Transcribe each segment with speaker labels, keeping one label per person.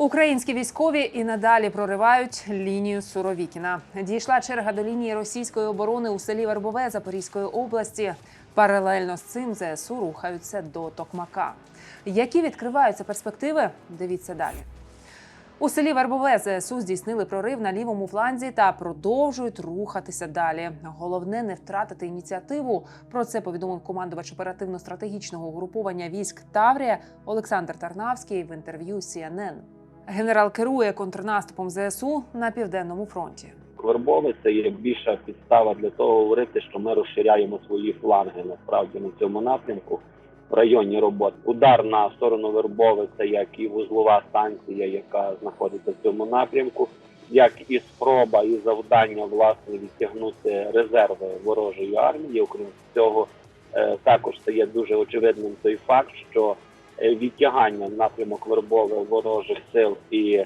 Speaker 1: Українські військові і надалі проривають лінію Суровікіна. Дійшла черга до лінії російської оборони у селі Вербове Запорізької області. Паралельно з цим ЗСУ рухаються до Токмака. Які відкриваються перспективи? Дивіться далі. У селі Вербове ЗСУ здійснили прорив на лівому фланзі та продовжують рухатися далі. Головне не втратити ініціативу. Про це повідомив командувач оперативно-стратегічного угруповання військ Таврія Олександр Тарнавський в інтерв'ю CNN. Генерал керує контрнаступом ЗСУ на південному фронті.
Speaker 2: Вербове це є більша підстава для того говорити, що ми розширяємо свої фланги насправді на цьому напрямку в районі роботи. Удар на сторону Вербове це як і вузлова станція, яка знаходиться в цьому напрямку, як і спроба і завдання власне відтягнути резерви ворожої армії. Окрім цього, е, також стає дуже очевидним той факт, що відтягання в напрямок Вербове ворожих сил і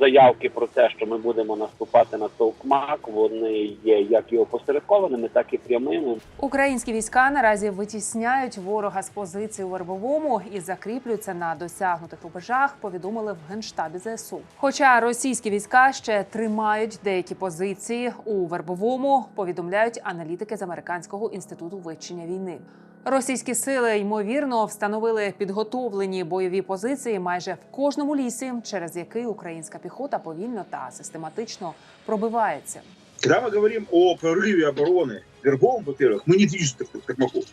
Speaker 2: заявки про те, що ми будемо наступати на Товкмак, вони є як і опосередкованими, так і прямими.
Speaker 1: Українські війська наразі витісняють ворога з позиції у Вербовому і закріплюються на досягнутих рубежах. Повідомили в генштабі ЗСУ. Хоча російські війська ще тримають деякі позиції у Вербовому, повідомляють аналітики з американського інституту вивчення війни. Російські сили ймовірно встановили підготовлені бойові позиції майже в кожному лісі, через який українська піхота повільно та систематично пробивається.
Speaker 3: Когда мы говорим о прорыве обороны Вербовым, во-первых, мы не движемся к Токмаку.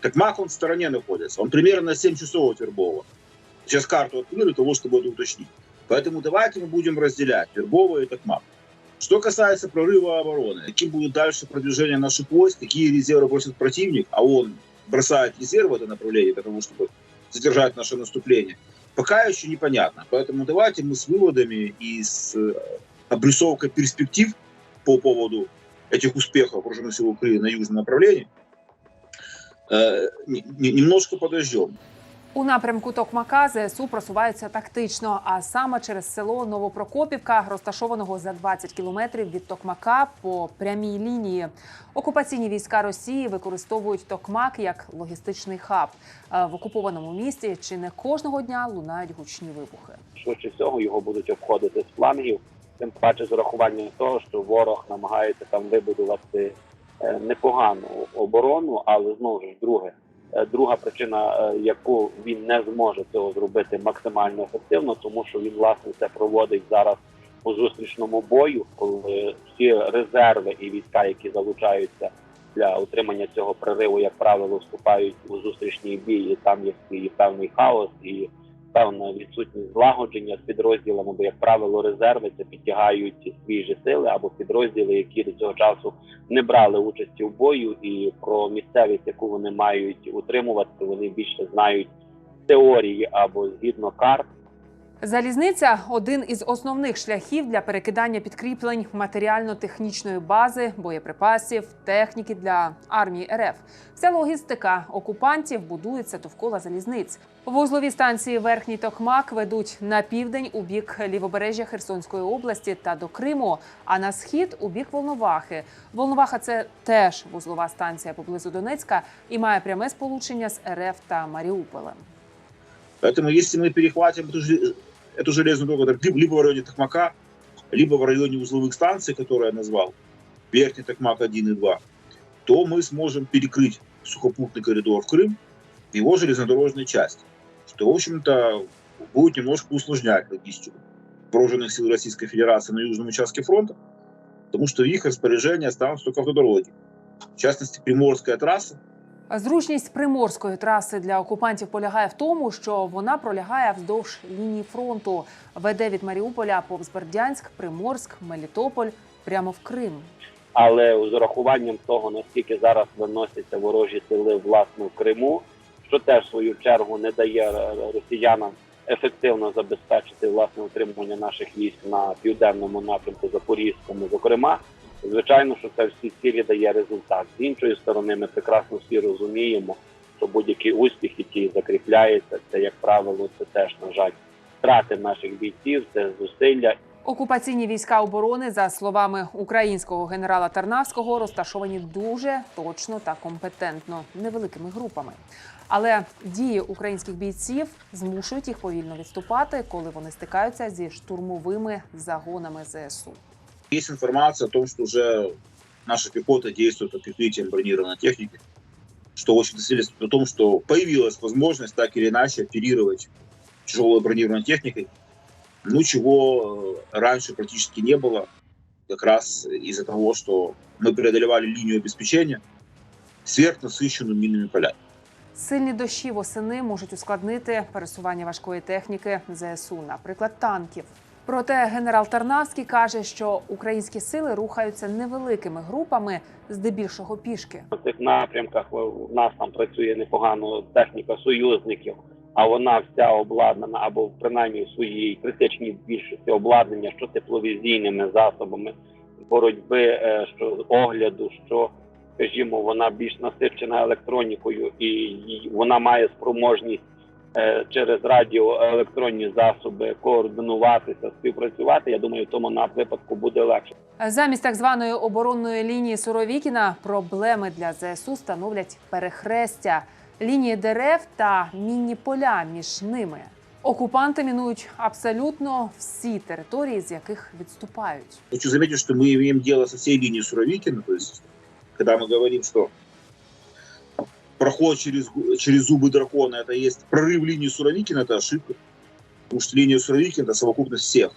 Speaker 3: Токмак, он в стороне находится. Он примерно на 7 часов от Вербова. Сейчас карту открыли для того, чтобы это уточнить. Поэтому давайте мы будем разделять Вербово и Токмак. Что касается прорыва обороны, каким будет дальше продвижение наших войск, какие резервы бросит противник, а он бросает резервы в это направление для того, чтобы задержать наше наступление, пока еще непонятно. Поэтому давайте мы с выводами и с э, обрисовкой перспектив по поводу этих успехов вооруженных сил Украины на южном направлении э, не- не- немножко подождем.
Speaker 1: У напрямку Токмака ЗСУ просуваються тактично, а саме через село Новопрокопівка, розташованого за 20 кілометрів від Токмака по прямій лінії. Окупаційні війська Росії використовують Токмак як логістичний хаб. Е, В окупованому місті чи не кожного дня лунають гучні вибухи.
Speaker 2: Швидше всього його будуть обходити з флангів, тим паче з урахуванням того, що ворог намагається там вибудувати е, непогану оборону, але знову ж друге. Е, Друга причина, е, яку він не зможе цього зробити максимально ефективно, тому що він власне це проводить зараз у зустрічному бою, коли всі резерви і війська, які залучаються для утримання цього прориву, як правило, вступають у зустрічний бій, і там є свій певний хаос і певна відсутність злагодження з підрозділами, бо, як правило, резерви це підтягають свіжі сили або підрозділи, які до цього часу не брали участі в бою, і про місцевість, яку вони мають утримувати, вони більше знають теорії або згідно карт.
Speaker 1: Залізниця один із основних шляхів для перекидання підкріплень матеріально-технічної бази, боєприпасів, техніки для армії РФ. Вся логістика окупантів будується довкола залізниць. Вузлові станції Верхній Токмак ведуть на південь у бік лівобережжя Херсонської області та до Криму, а на схід у бік Волновахи. Волноваха це теж вузлова станція поблизу Донецька і має пряме сполучення з РФ та Маріуполем.
Speaker 3: Поэтому если мы перехватим эту, же- эту железную дорогу либо- в районе Токмака, либо в районе узловых станций, которые я назвал, Верхний Токмак 1 и 2, то мы сможем перекрыть сухопутный коридор в Крым, его железнодорожной части, что, в общем-то, будет немножко усложнять логистику вооруженных сил Российской Федерации на южном участке фронта, потому что в их распоряжении останутся только автодороги. В частности, Приморская трасса,
Speaker 1: Зручність приморської траси для окупантів полягає в тому, що вона пролягає вздовж лінії фронту, веде від Маріуполя повз Бердянськ, Приморськ, Мелітополь прямо в Крим.
Speaker 2: але з урахуванням того, наскільки зараз виносяться ворожі сили власне в Криму, що теж в свою чергу не дає росіянам ефективно забезпечити власне утримування наших військ на південному напрямку Запорізькому, зокрема. Звичайно, що це всі цілі дає результат. З іншої сторони, ми прекрасно всі розуміємо, що будь-який успіх, який закріпляється, це як правило, це теж на жаль втрати наших бійців, це зусилля
Speaker 1: Окупаційні війська оборони, за словами українського генерала Тарнавського, розташовані дуже точно та компетентно невеликими групами. Але дії українських бійців змушують їх повільно відступати, коли вони стикаються зі штурмовими загонами ЗСУ.
Speaker 3: Есть информация о том, что уже наша пехота действует под прикрытием бронированной техники, что очень свидетельствует о том, что появилась возможность так или иначе оперировать тяжелой бронированной техникой, ну чего э, раньше практически не было, как раз из-за того, что мы преодолевали линию обеспечения сверхнасыщенную минными полями.
Speaker 1: Сильні дощі восени можуть ускладнити пересування важкої техніки ЗСУ, наприклад, танків. Проте генерал Тарнавський каже, що українські сили рухаються невеликими групами, здебільшого пішки.
Speaker 2: На цих напрямках в нас там працює непогано техніка союзників, а вона вся обладнана або принаймні в своїй критичній більшості обладнання, що тепловізійними засобами боротьби, е, що огляду, що скажімо, вона більш насичена електронікою, і вона має спроможність е, через радіоелектронні засоби координуватися, співпрацювати. Я думаю, в тому на випадку буде легше.
Speaker 1: Замість так званої оборонної лінії Суровікіна проблеми для ЗСУ становлять перехрестя, лінії дерев та мінні поля між ними. Окупанти мінують абсолютно всі території, з яких відступають.
Speaker 3: Хочу заметить, что мы имеем дело со всей линией Суровикина, то есть когда мы говорим, что проход через, через зубы дракона это есть прорыв линии Суровикина, это ошибка. Потому что линия Суровикина это совокупность всех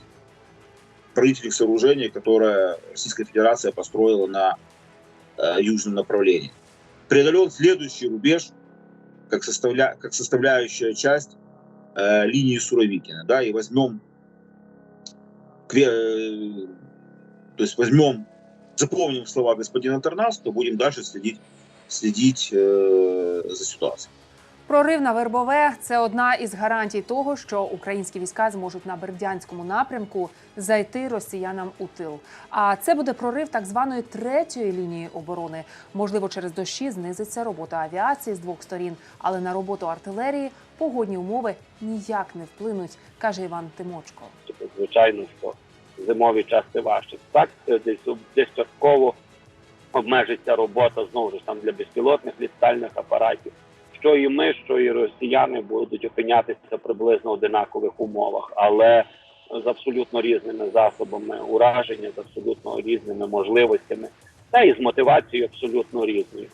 Speaker 3: строительных сооружений, которые Российская Федерация построила на э, южном направлении. Преодолен следующий рубеж, как, составля, как составляющая часть э, линии Суровикина. Да, и возьмем э, то есть возьмем, запомним слова господина Тарнавского, будем дальше следить, следить э, за ситуацией.
Speaker 1: Прорив на Вербове це одна із гарантій того, що українські війська зможуть на Бердянському напрямку зайти росіянам у тил. А це буде прорив так званої третьої лінії оборони. Можливо, через дощі знизиться робота авіації з двох сторін, але на роботу артилерії погодні умови ніяк не вплинуть, каже Іван Тимочко.
Speaker 2: Тобто, звичайно, що зимові часи важчі. Так, е, десь десь частково обмежиться робота знову ж там для безпілотних літальних апаратів. Що і ми, що і росіяни будуть опинятися приблизно в одинакових умовах, але з абсолютно різними засобами ураження, з абсолютно різними можливостями, та і з мотивацією абсолютно різною.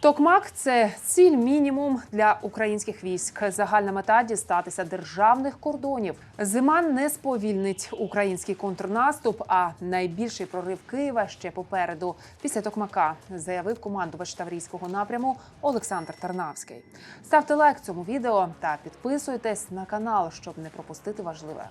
Speaker 1: Токмак це ціль мінімум для українських військ. Загальна мета дістатися державних кордонів. Зима не сповільнить український контрнаступ. А найбільший прорив Києва ще попереду. Після Токмака заявив командувач Таврійського напряму Олександр Тарнавський. Ставте лайк цьому відео та підписуйтесь на канал, щоб не пропустити важливе.